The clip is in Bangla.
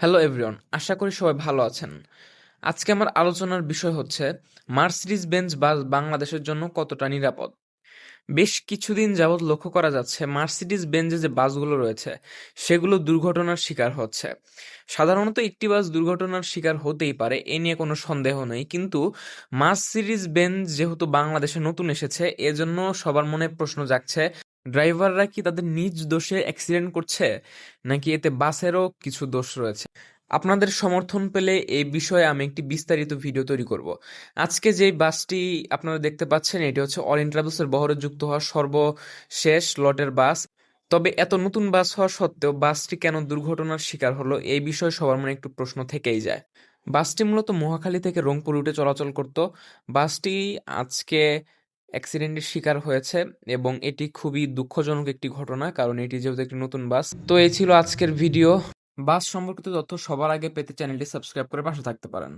হ্যালো এভরিওয়ান আশা করি সবাই ভালো আছেন। আজকে আমার আলোচনার বিষয় হচ্ছে মার্সিডিজ বেঞ্জ বাস বাংলাদেশের জন্য কতটা নিরাপদ? বেশ কিছুদিন যাবৎ লক্ষ্য করা যাচ্ছে মার্সিডিজ বেঞ্জে যে বাসগুলো রয়েছে, সেগুলো দুর্ঘটনার শিকার হচ্ছে। সাধারণত একটি বাস দুর্ঘটনার শিকার হতেই পারে, এ নিয়ে কোনো সন্দেহ নেই, কিন্তু মার্সিডিজ বেঞ্জ যেহেতু বাংলাদেশে নতুন এসেছে, এজন্য সবার মনে প্রশ্ন জাগছে ড্রাইভাররা কি তাদের নিজ দোষে অ্যাক্সিডেন্ট করছে? নাকি এতে বাসেরও কিছু দোষ রয়েছে? আপনাদের সমর্থন পেলে এই বিষয়ে আমি একটি বিস্তারিত ভিডিও তৈরি করব। আজকে যে বাসটি আপনারা দেখতে পাচ্ছেন, এটি হচ্ছে অরিন ট্রাভেলসের বহরে যুক্ত হওয়া সর্বশেষ লটের বাস। তবে এত নতুন বাস হওয়া সত্ত্বেও বাসটি কেন দুর্ঘটনার শিকার হলো এই বিষয়ে সবার মনে একটু প্রশ্ন থেকেই যায়। বাসটি মূলত মহাখালী থেকে রংপুর রুটে চলাচল করত। বাসটি আজকে অ্যাক্সিডেন্টের শিকার হয়েছে এবং এটি খুবই দুঃখজনক একটি ঘটনা, কারণ এটি যেহেতু একটি নতুন বাস। তো এই ছিল আজকের ভিডিও। বাস সম্পর্কিত তথ্য সবার আগে পেতে চ্যানেলটি সাবস্ক্রাইব করে পাশে থাকতে পারেন।